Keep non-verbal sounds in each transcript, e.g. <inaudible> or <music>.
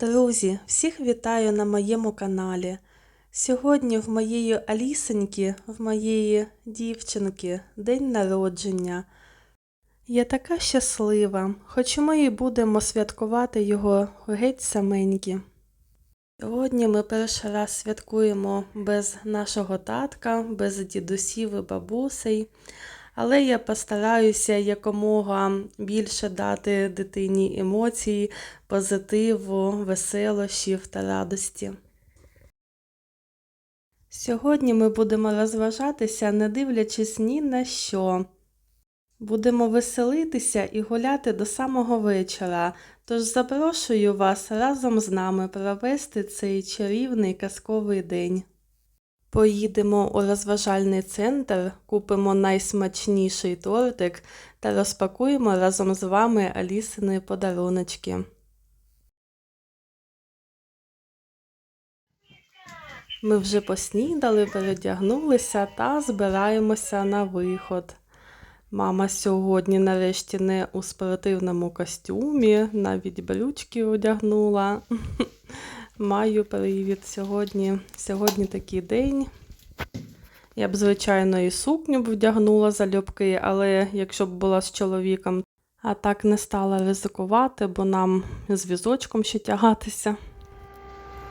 Друзі, всіх вітаю на моєму каналі. Сьогодні в моєї Алісеньки, в моєї дівчинки, день народження. Я така щаслива, хоч ми і будемо святкувати його геть саменькі. Сьогодні ми перший раз святкуємо без нашого татка, без дідусів і бабусей. Але я постараюся якомога більше дати дитині емоцій, позитиву, веселощів та радості. Сьогодні ми будемо розважатися, не дивлячись ні на що. Будемо веселитися і гуляти до самого вечора, тож запрошую вас разом з нами провести цей чарівний казковий день. Поїдемо у розважальний центр, купимо найсмачніший тортик та розпакуємо разом з вами Алісини подаруночки. Ми вже поснідали, передягнулися та збираємося на виход. Мама сьогодні нарешті не у спортивному костюмі, навіть брючки одягнула. Маю привід сьогодні. Сьогодні такий день. Я б, звичайно, і сукню б вдягнула залюбки, але якщо б була з чоловіком, а так не стала ризикувати, бо нам з візочком ще тягатися.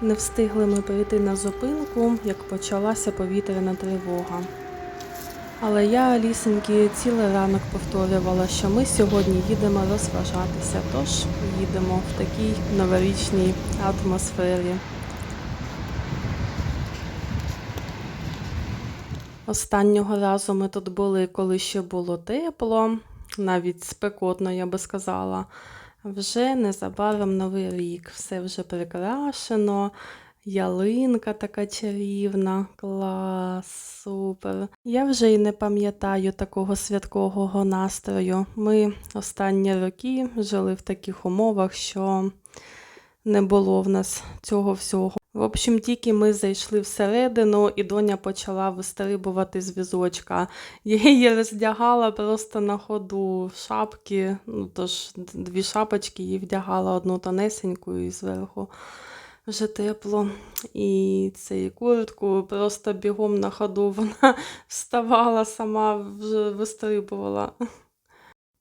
Не встигли ми прийти на зупинку, як почалася повітряна тривога. Але я Алісеньки цілий ранок повторювала, що ми сьогодні їдемо розважатися, тож їдемо в такій новорічній атмосфері. Останнього разу ми тут були, коли ще було тепло, навіть спекотно, я би сказала. Вже незабаром новий рік, все вже прикрашено, ялинка така чарівна, клас, супер. Я вже й не пам'ятаю такого святкового настрою. Ми останні роки жили в таких умовах, що не було в нас цього всього. В общем, тільки ми зайшли всередину, і доня почала вистрибувати з візочка. Я її роздягала просто на ходу шапки, ну тож дві шапочки їй вдягала одну тонесеньку і зверху вже тепло. І цей куртку просто бігом на ходу вона <laughs> вставала сама, вже вистрибувала.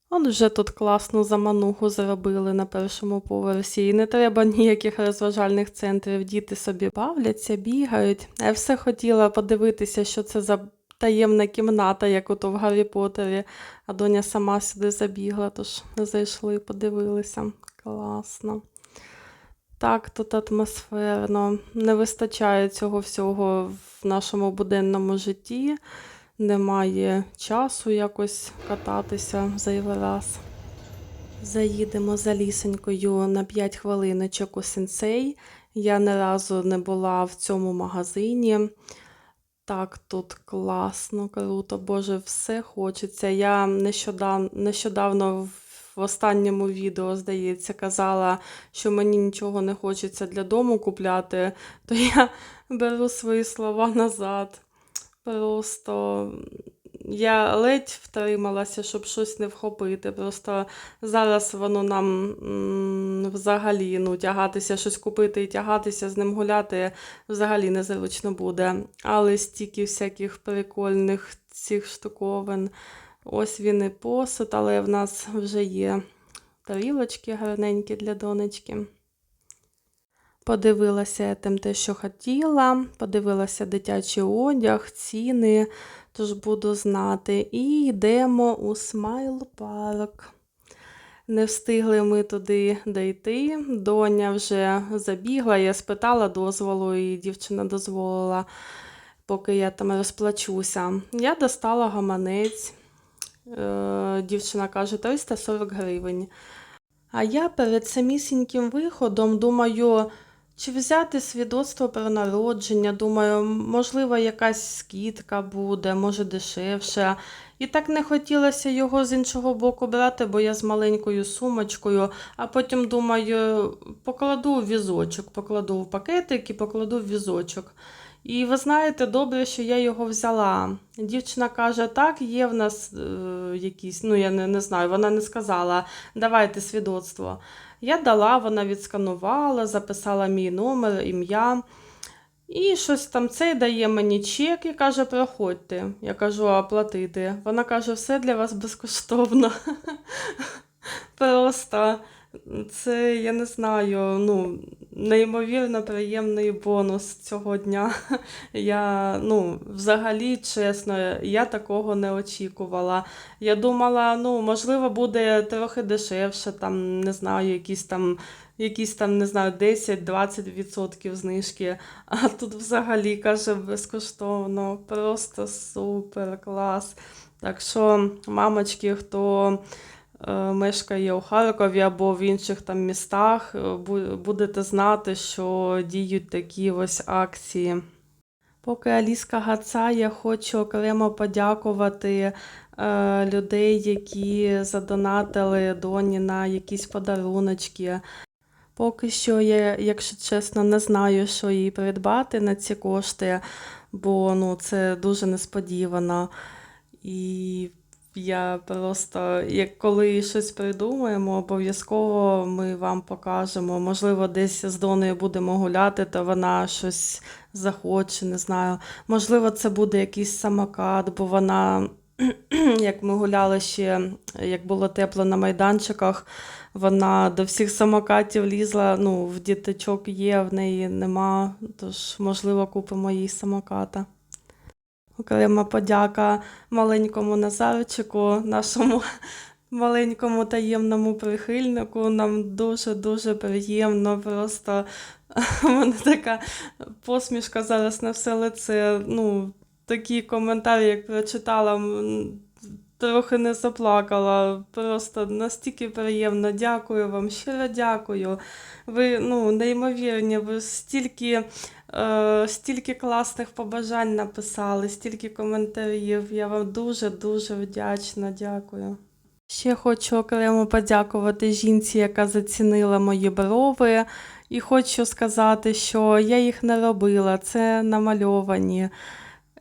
От вже тут класну замануху зробили на першому поверсі. І не треба ніяких розважальних центрів. Діти собі бавляться, бігають. Я все хотіла подивитися, що це за таємна кімната, як ото в Гаррі Поттері. А доня сама сюди забігла, тож зайшли, подивилися. Класно. Так, тут атмосферно. Не вистачає цього всього в нашому буденному житті. Немає часу якось кататися зайвий раз. Заїдемо за лісенькою на 5 хвилиночок у сенсей. Я не разу не була в цьому магазині. Так, тут класно, круто, Боже, все хочеться. Я нещодавно, нещодавно в останньому відео, здається, казала, що мені нічого не хочеться для дому купляти, то я беру свої слова назад. Просто я ледь втрималася, щоб щось не вхопити. Просто зараз воно нам взагалі ну, тягатися, щось купити і тягатися з ним гуляти взагалі незручно буде. Але стільки всяких прикольних цих штуковин. Ось він і посуд, але в нас вже є тарілочки гарненькі для донечки. Подивилася тим те, що хотіла, подивилася дитячий одяг, ціни, тож буду знати. І йдемо у Смайл Парк. Не встигли ми туди дійти. Доня вже забігла, я спитала дозволу, і дівчина дозволила, поки я там розплачуся. Я достала гаманець. Е, Дівчина каже, 340 гривень. А я перед самісіньким виходом думаю, чи взяти свідоцтво про народження, думаю, можливо, якась скидка буде, може дешевше. І так не хотілося його з іншого боку брати, бо я з маленькою сумочкою, а потім думаю, покладу в візочок, покладу в пакетик і покладу в візочок. І ви знаєте, добре, що я його взяла. Дівчина каже, так, є в нас е, якісь, ну я не, не знаю, вона не сказала, давайте свідоцтво. Я дала, вона відсканувала, записала мій номер, ім'я. І щось там цей дає мені чек і каже, проходьте. Я кажу, а платити. Вона каже, все для вас безкоштовно. <laughs> Просто це, я не знаю, ну, неймовірно приємний бонус цього дня. <laughs> Я, ну, взагалі, чесно, я такого не очікувала. Я думала, ну, можливо, буде трохи дешевше, там, не знаю, якісь там, якісь там, не знаю, 10-20% знижки. <laughs> А тут взагалі, каже, безкоштовно. Просто супер, клас. Так що, мамочки, хто мешкає у Харкові або в інших там містах, е, будете знати, що діють такі ось акції. Поки Аліска гацає, хочу окремо подякувати е, людей, які задонатили доні на якісь подаруночки. Поки що я, якщо чесно, не знаю, що їй придбати на ці кошти, бо ну, це дуже несподівано. І я просто, як коли щось придумаємо, обов'язково ми вам покажемо. Можливо, десь з Доною будемо гуляти, то вона щось захоче, не знаю. Можливо, це буде якийсь самокат, бо вона, <clears throat> як ми гуляли ще, як було тепло на майданчиках, вона до всіх самокатів лізла. Ну, в діточок є, в неї нема. Тож, можливо, купимо їй самоката. Окрема подяка маленькому Назарчику, нашому <laughs> маленькому таємному прихильнику. Нам дуже-дуже приємно. Просто <laughs> у мене така посмішка зараз на все лице. Ну, такі коментарі, як прочитала, трохи не заплакала. Просто настільки приємно. Дякую вам, щиро дякую. Ви ну, неймовірні, ви стільки. Е, стільки класних побажань написали, стільки коментарів. Я вам дуже-дуже вдячна. Дякую. Ще хочу окремо подякувати жінці, яка зацінила мої брови. І хочу сказати, що я їх не робила, це намальовані.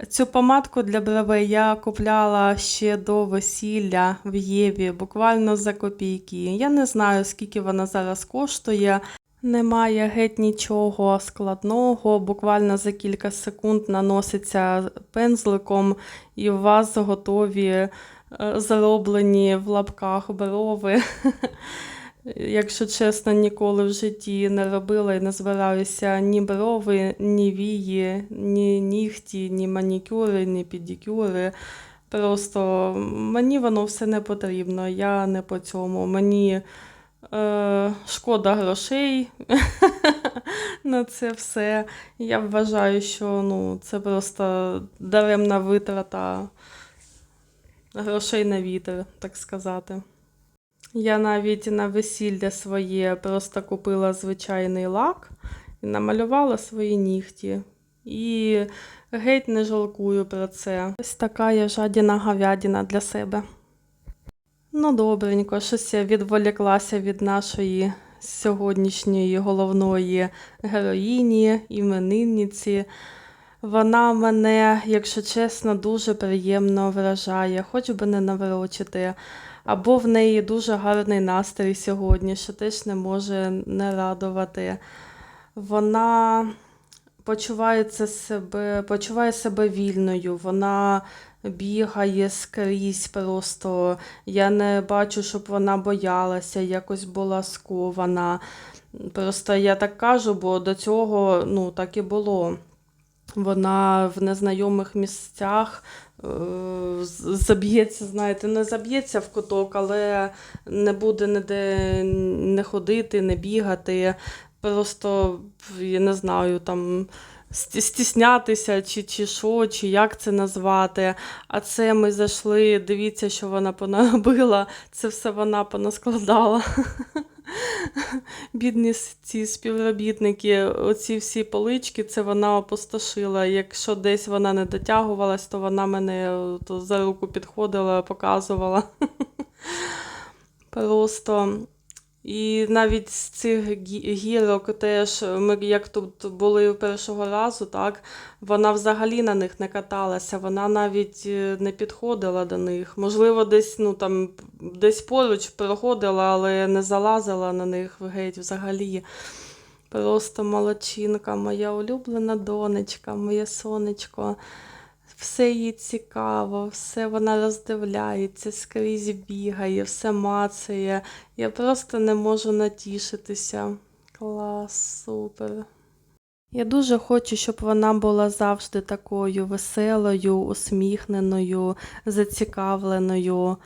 Цю помадку для бровей я купляла ще до весілля в Єві, буквально за копійки. Я не знаю, скільки вона зараз коштує. Немає геть нічого складного, буквально за кілька секунд наноситься пензликом, і у вас готові е, зароблені в лапках брови. <laughs> Якщо чесно, ніколи в житті не робила і не збираюся ні брови, ні вії, ні нігті, ні манікюри, ні педикюри. Просто мені воно все не потрібно, я не по цьому. Мені шкода грошей <laughs> на це все. Я вважаю, що ну, це просто даремна витрата грошей на вітер, так сказати. Я навіть на весілля своє просто купила звичайний лак і намалювала свої нігті. І геть не жалкую про це. Ось така я жадіна говядина для себе. Ну, добренько, щось я відволіклася від нашої сьогоднішньої головної героїні, іменинниці. Вона мене, якщо чесно, дуже приємно вражає, хоч би не наврочити. Або в неї дуже гарний настрій сьогодні, що теж не може не радувати. Вона почувається себе, почуває себе вільною, вона бігає скрізь просто. Я не бачу, щоб вона боялася, якось була скована. Просто я так кажу, бо до цього ну, так і було. Вона в незнайомих місцях е, заб'ється, знаєте, не заб'ється в куток, але не буде ніде не ходити, не бігати. Просто, я не знаю, там стіснятися, чи, чи що, чи як це назвати. А це ми зайшли, дивіться, що вона понаробила, це все вона понаскладала. Бідні ці співробітники, оці всі полички, це вона опустошила. Якщо десь вона не дотягувалась, то вона мене е, то за руку підходила, показувала. Просто І навіть з цих гірок теж ми як тут були першого разу, так, вона взагалі на них не каталася, вона навіть е, не підходила до них. Можливо, десь, ну, там, десь поруч проходила, але не залазила на них геть взагалі. Просто молодчинка, моя улюблена донечка, моє сонечко. Все їй цікаво, все вона роздивляється, скрізь бігає, все мацає. Я просто не можу натішитися. Клас, супер. Я дуже хочу, щоб вона була завжди такою веселою, усміхненою, зацікавленою.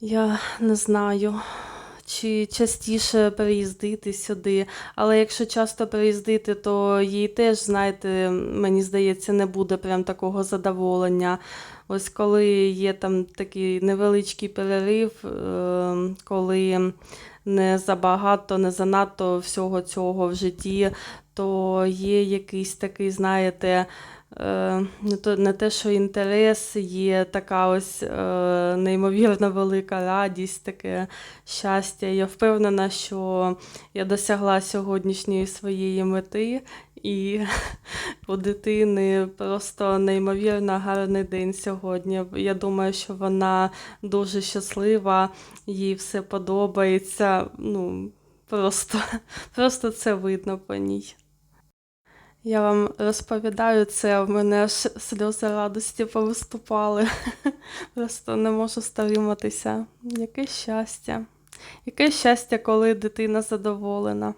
Я не знаю, чи частіше приїздити сюди, але якщо часто приїздити, то їй теж, знаєте, мені здається, не буде прям такого задоволення. Ось коли є там такий невеличкий перерив, е, коли не забагато, не занадто всього цього в житті, то є якийсь такий, знаєте, е, не те, що інтерес, є така ось е, неймовірно велика радість, таке щастя. Я впевнена, що я досягла сьогоднішньої своєї мети, і <laughs> у дитини просто неймовірно гарний день сьогодні. Я думаю, що вона дуже щаслива, їй все подобається. Ну, просто, <laughs> просто це видно по ній. Я вам розповідаю це, в мене аж сльози радості повиступали. <laughs> Просто не можу стриматися. Яке щастя. Яке щастя, коли дитина задоволена.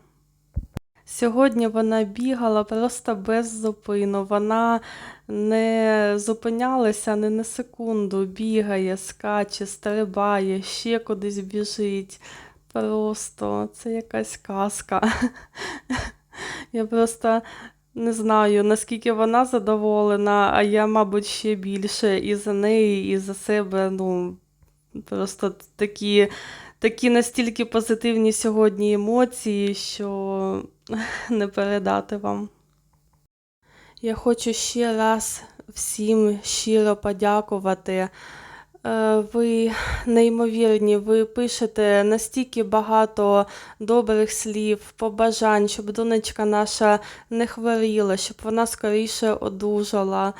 Сьогодні вона бігала просто без зупину. Вона не зупинялася ні на секунду, бігає, скаче, стрибає, ще кудись біжить. Просто це якась казка. <laughs> Я просто не знаю, наскільки вона задоволена, а я, мабуть, ще більше і за неї, і за себе. Ну, просто такі, такі настільки позитивні сьогодні емоції, що <laughs> не передати вам. Я хочу ще раз всім щиро подякувати. Е, Ви неймовірні, ви пишете настільки багато добрих слів, побажань, щоб донечка наша не хворіла, щоб вона скоріше одужала,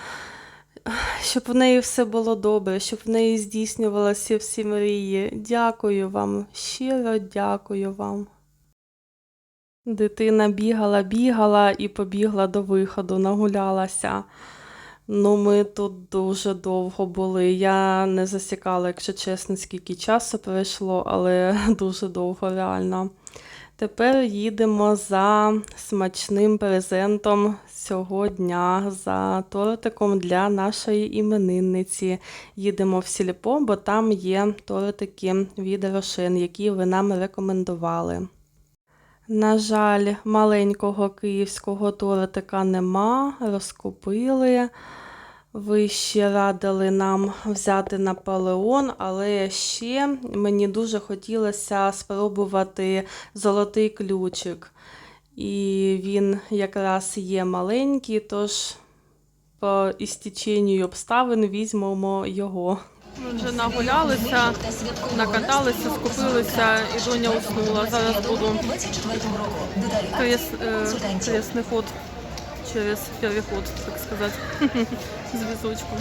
щоб в неї все було добре, щоб в неї здійснювалися всі мрії. Дякую вам, щиро дякую вам. Дитина бігала, бігала і побігла до виходу, нагулялася. Ну, ми тут дуже довго були. Я не засікала, якщо чесно, скільки часу пройшло, але <laughs> дуже довго реально. Тепер їдемо за смачним презентом цього дня, за тортиком для нашої іменинниці. Їдемо в сільпо, бо там є тортики від Рошен, які ви нам рекомендували. На жаль, маленького київського тортика нема, розкупили. Ви ще радили нам взяти Наполеон, але ще мені дуже хотілося спробувати золотий ключик. І він якраз є маленький, тож по істеченню обставин візьмемо його. Ми вже нагулялися, накаталися, скупилися, і доня уснула. Зараз буду крес, е, кресний ход через переход, так сказати, <laughs> з візочком.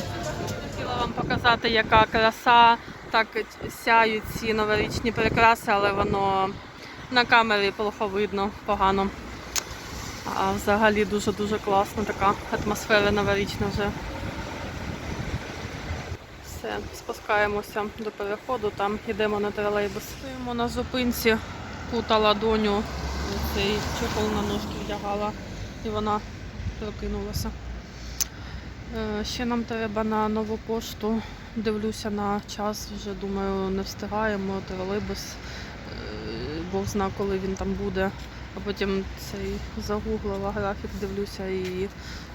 Хотіла вам показати, яка краса, так сяють ці новорічні прикраси, але воно на камері плохо видно, погано. А взагалі дуже-дуже класна така атмосфера новорічна вже. Все, спускаємося до переходу, там йдемо на тролейбус. Стоїмо на зупинці, кутала доню, цей чохол на ножки вдягала, і вона прокинулася. Е, Ще нам треба на нову пошту. Дивлюся на час, вже думаю, не встигаємо. Тролейбус, е, Бог зна, коли він там буде. А потім цей загуглила графік, дивлюся і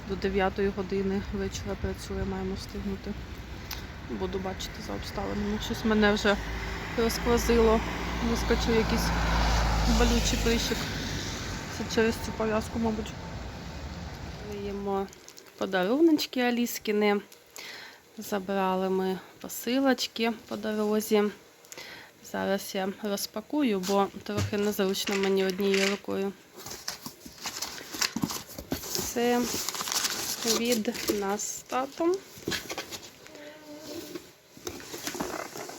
до 9 години вечора працює, маємо встигнути. Буду бачити за обставинами. Щось мене вже розквозило. Вискочив якийсь болючий прищик. Це через цю пов'язку, мабуть. Даємо подаруночки Аліскіни. Забрали ми посилочки по дорозі. Зараз я розпакую, бо трохи незручно мені однією рукою. Це від нас з татом.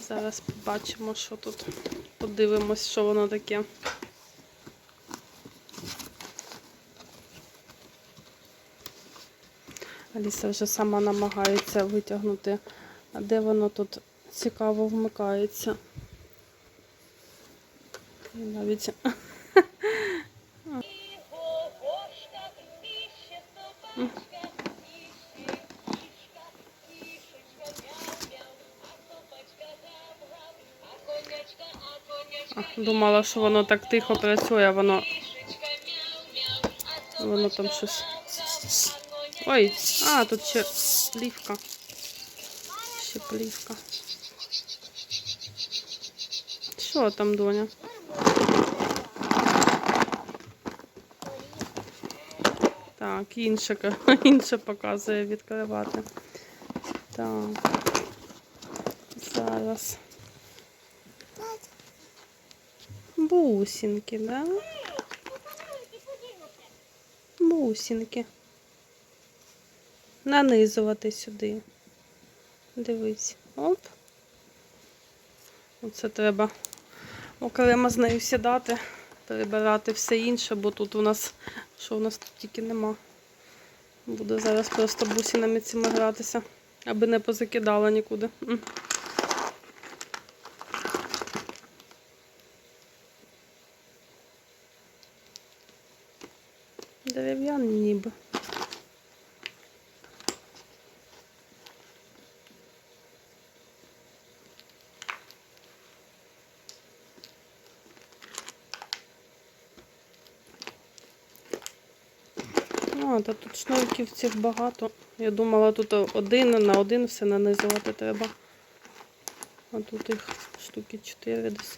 Зараз побачимо, що тут. Подивимось, що воно таке. Аліса вже сама намагається витягнути, де воно тут цікаво вмикається. І навіть думала, що воно так тихо працює, а воно, воно там щось. Ой, а, тут ще плівка. Ще плівка. Що там, доня? Так, інше, <laughs> інше показує відкривати. Так. Зараз. Бусинки, да? Бусинки. Нанизувати сюди. Дивись. Оп. Оце треба окремо з нею сідати, перебирати все інше, бо тут у нас, що у нас тут тільки нема. Буду зараз просто бусинами цими гратися, аби не позакидала нікуди. М. Дерев'яні ніби. А, та тут шнурків цих багато. Я думала, тут один на один все нанизувати треба. А тут їх штуки 4 десь.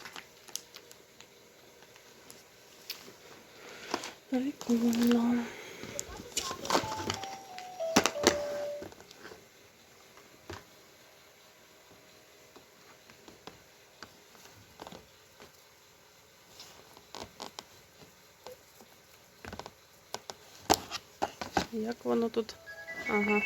Прикольно. Як воно тут? Ага.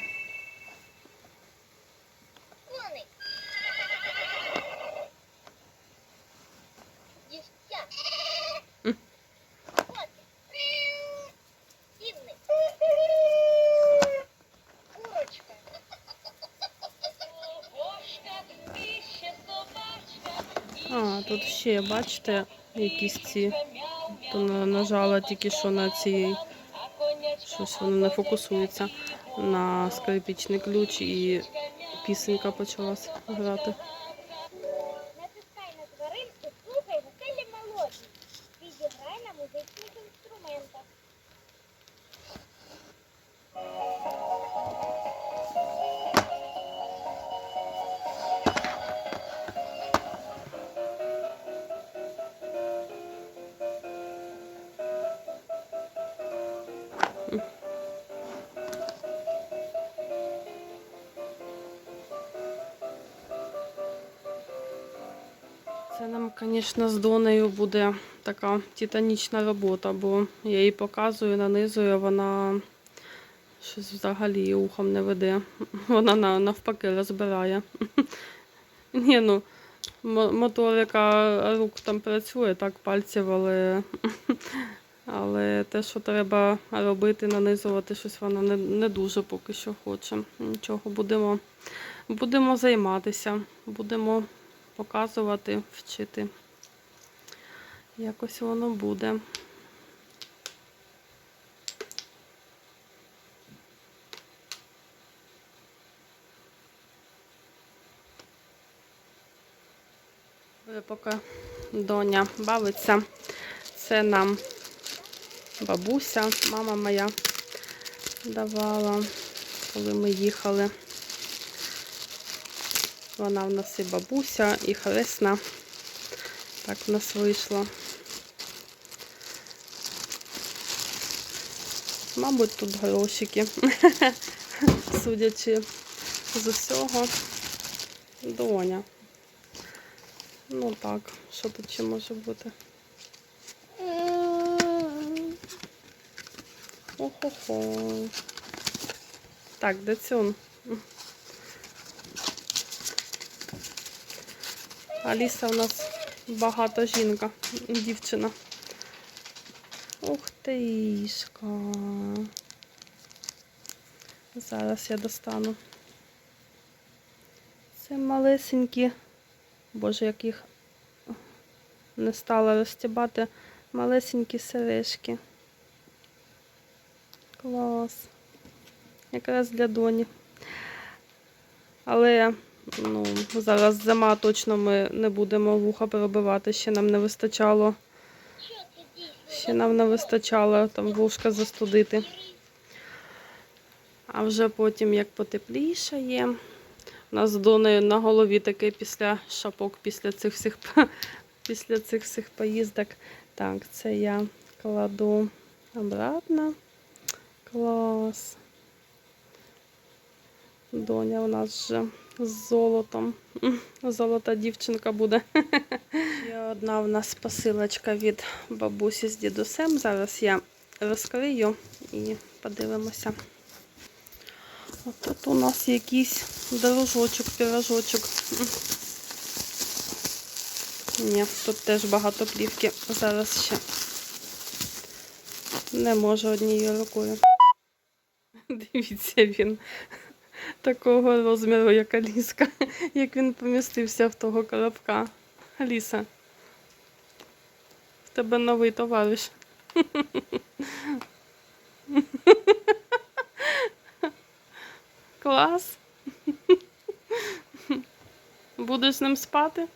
А, тут ще, бачите, якісь ці. То нажала тільки що на ці. Щось воно не фокусується на скрипічний ключ і пісенька почалась грати. Звісно, з Донею буде така титанічна робота, бо я їй показую, нанизую, вона щось взагалі ухом не веде. Вона навпаки розбирає. <laughs> Ні, ну, моторика рук там працює, так, пальців, але, <laughs> але те, що треба робити, нанизувати щось, вона не, не дуже поки що хоче. Нічого, будемо, будемо займатися, будемо показувати, вчити. Якось воно буде. Вже Поки доня бавиться, це нам бабуся, мама моя давала, коли ми їхали. Вона в нас і бабуся, і хресна. Так в нас вийшло. Мабуть, тут грошики, <laughs> судячи з усього. Доня. Ну так, що тут ще може бути? Охо-хо. Так, де цюн? Аліса у нас багата жінка, дівчина. Ух тишка. Зараз я достану. Це малесенькі. Боже, як їх не стала розстібати. Малесенькі сережки. Клас. Якраз для доні. Але ну, зараз зима точно ми не будемо вуха перебивати. Ще нам не вистачало. Ще нам не вистачало там вушка застудити. А вже потім, як потеплішає, у нас з Донею на голові таке після шапок, після цих всіх, <laughs> після цих всіх поїздок. Так, це я кладу обратно. Клас. Доня у нас вже з золотом. <laughs> Золота дівчинка буде. Ще одна у нас посилочка від бабусі з дідусем. Зараз я розкрию і подивимося. От тут у нас якийсь дорожочок, пірожочок. Ні, тут теж багато плівки. Зараз ще не можу однією рукою. Дивіться, він такого розміру, як Аліска, <laughs> як він помістився в того коробка. Аліса, в тебе новий товариш. <laughs> Клас. <laughs> Будеш з ним спати?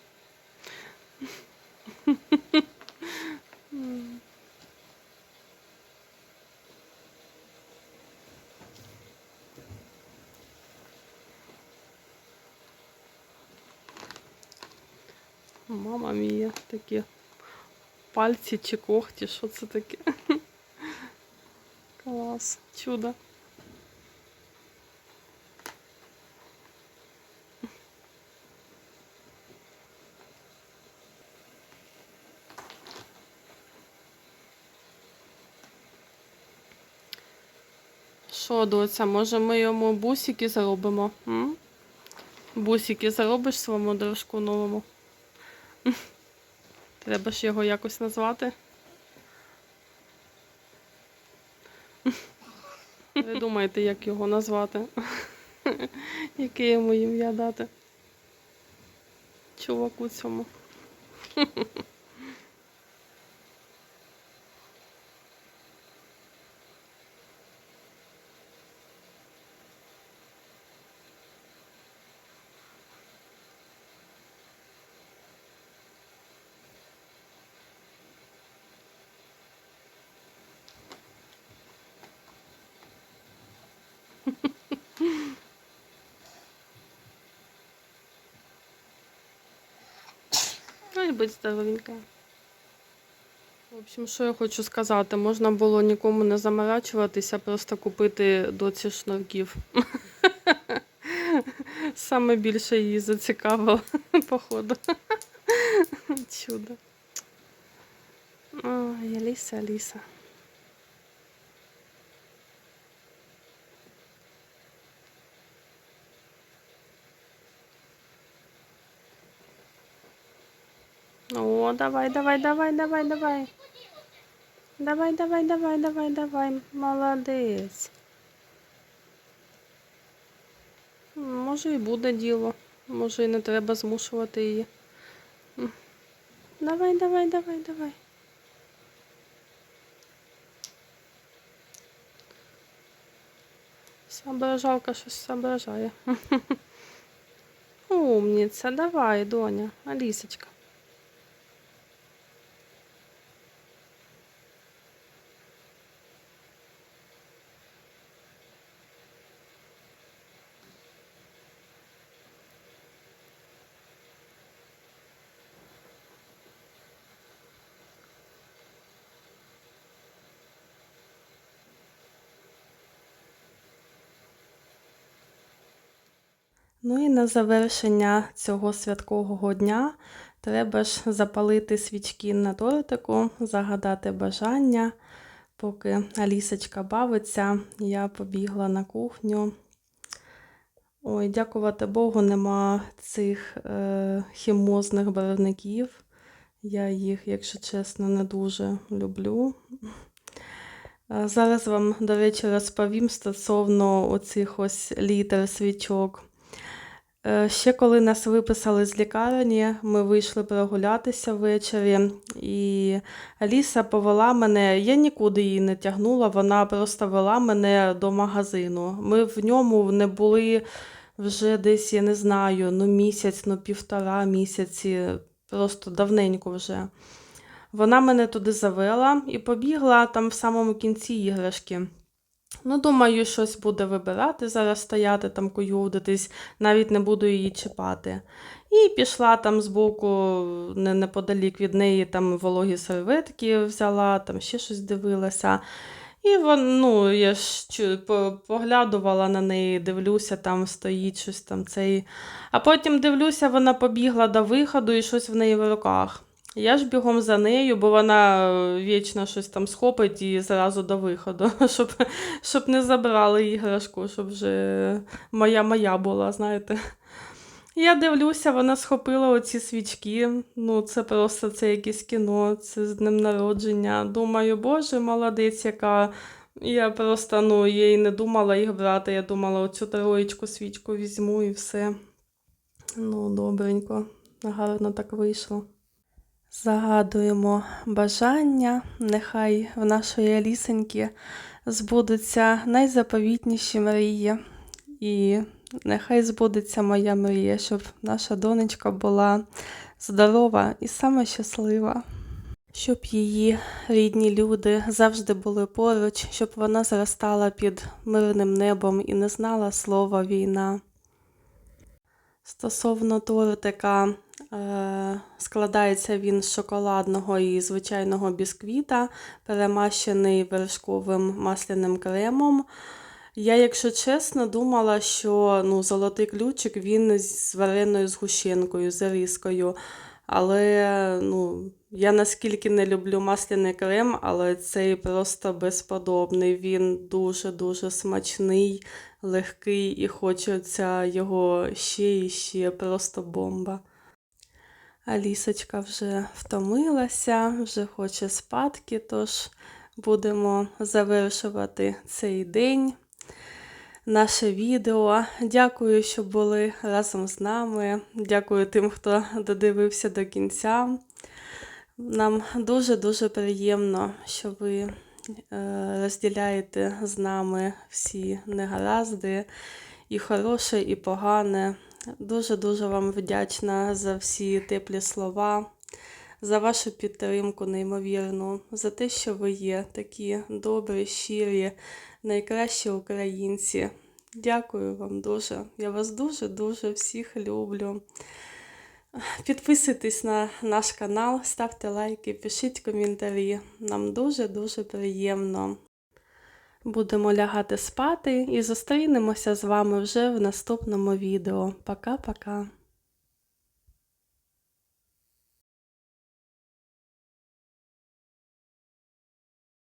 Мама такі пальці чи когті, що це таке? <laughs> Клас, чудо. Що, доця, може ми йому бусики заробимо? М? Бусики заробиш своєму дружку новому? <laughs> Треба ж його якось назвати. Ви думаєте, як його назвати? Яке йому ім'я дати? Чуваку цьому. Ну будь здоровенька. В общем, що я хочу сказати, можна було нікому не заморачуватися, просто купити доці шнурків. <laughs> Саме більше її зацікавило, <laughs> походу. <laughs> Чудо. Ой, Аліса, Аліса. О, давай, давай, давай, давай, давай. Давай, давай, давай, давай, давай. Молодець. М, Може і буде діло. Може і не треба змушувати її. М. Давай, давай, давай, давай. Соображалка щось соображає. <laughs> Умниця, давай, доня, Алісочка. Ну і на завершення цього святкового дня Треба ж запалити свічки на тортику, загадати бажання. Поки Алісочка бавиться, я побігла на кухню. Ой, дякувати Богу, нема цих е, хімозних барвників. Я їх, якщо чесно, не дуже люблю. Зараз вам, до речі, розповім стосовно оцих ось літер свічок. Е, Ще коли нас виписали з лікарні, ми вийшли прогулятися ввечері, і Аліса повела мене. Я нікуди її не тягнула, вона просто вела мене до магазину. Ми в ньому не були вже десь, я не знаю, ну місяць, ну півтора місяці, просто давненько вже. Вона мене туди завела і побігла там в самому кінці іграшки. Ну, думаю, щось буде вибирати, зараз стояти там куювдитись, навіть не буду її чіпати. І пішла там збоку, не, неподалік від неї, там вологі серветки взяла, там ще щось дивилася. І ну, я ж поглядувала на неї, дивлюся, там стоїть щось там цей. А потім дивлюся, вона побігла до виходу і щось в неї в руках. Я ж бігом за нею, бо вона е, вічно щось там схопить і зразу до виходу, <laughs> щоб, щоб не забрали іграшку, щоб вже моя моя була, знаєте. Я дивлюся, вона схопила оці свічки. Ну, це просто це якесь кіно, це з днем народження. Думаю, боже, молодець, яка. Я просто ну, я не думала їх брати. Я думала, оцю троєчку свічку візьму і все. Ну, добренько, гарно так вийшло. Загадуємо бажання, нехай в нашої Алісеньки збудуться найзаповітніші мрії. І нехай збудеться моя мрія, щоб наша донечка була здорова і саме щаслива. Щоб її рідні люди завжди були поруч, щоб вона зростала під мирним небом і не знала слова війна. Стосовно тортика, е, складається він з шоколадного і звичайного бісквіта, перемащений вершковим масляним кремом. Я, якщо чесно, думала, що ну, золотий ключик він з вареною згущенкою, з різкою. Але ну, я наскільки не люблю масляний крем, але цей просто безподобний. Він дуже-дуже смачний, легкий і хочеться його ще і ще, просто бомба. Алісочка вже втомилася, вже хоче спадки, тож будемо завершувати цей день. Наше відео. Дякую, що були разом з нами. Дякую тим, хто додивився до кінця. Нам дуже-дуже приємно, що ви розділяєте з нами всі негаразди, і хороше, і погане. Дуже-дуже вам вдячна за всі теплі слова, за вашу підтримку, неймовірну, за те, що ви є такі добрі, щирі, найкращі українці. Дякую вам дуже. Я вас дуже-дуже всіх люблю. Підписуйтесь на наш канал, ставте лайки, пишіть коментарі. Нам дуже-дуже приємно. Будемо лягати спати і зустрінемося з вами вже в наступному відео. Пока-пока.